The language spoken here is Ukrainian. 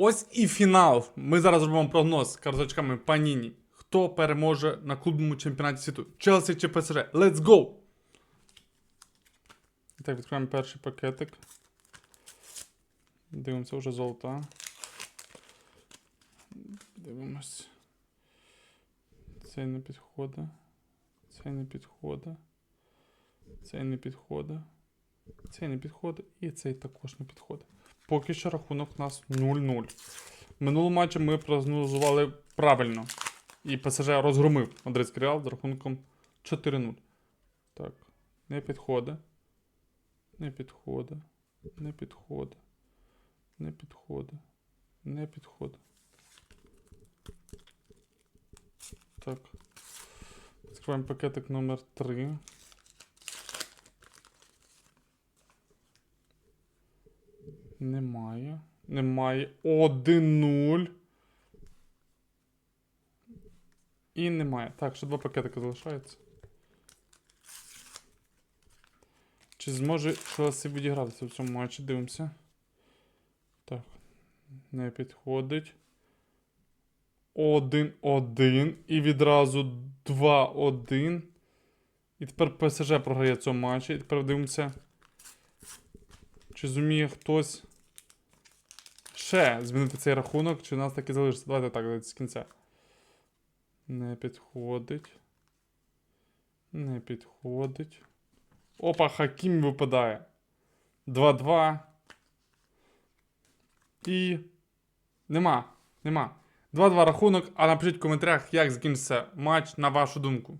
Ось і фінал. Ми зараз робимо прогноз з карточками Паніні. Хто переможе на клубному чемпіонаті світу? Челсі чи ПСЖ? Let's go! Так, відкриваємо перший пакетик. Дивимося вже золота. Дивимось. Цей не підходить. Цей не підходить. Цей не підходить. Цей не підходить. І цей також не підходить. Поки що рахунок у нас 0-0. Минулого матчі ми прогнозували правильно. І ПСЖ розгромив Мадридський Реал з рахунком 4-0. Так. Не підходить. Не підходить. Не підходить. Не підходить. Не підходить. Так. Відкриваємо пакетик номер 3. Немає. Немає. 1-0. І немає. Так, ще два пакетики залишаються. Чи зможе Челсі відігратися в цьому матчі? Дивимося. Так. Не підходить. 1-1. І відразу 2-1. І тепер ПСЖ програє в цьому матчі. І тепер дивимося. Чи зуміє хтось ще змінити цей рахунок, чи у нас так і залишиться. Давайте так, давайте з кінця. Не підходить. Не підходить. Опа, Хакім випадає. 2-2. І. Нема. Нема. 2-2 рахунок, а напишіть в коментарях, як закінчиться матч на вашу думку.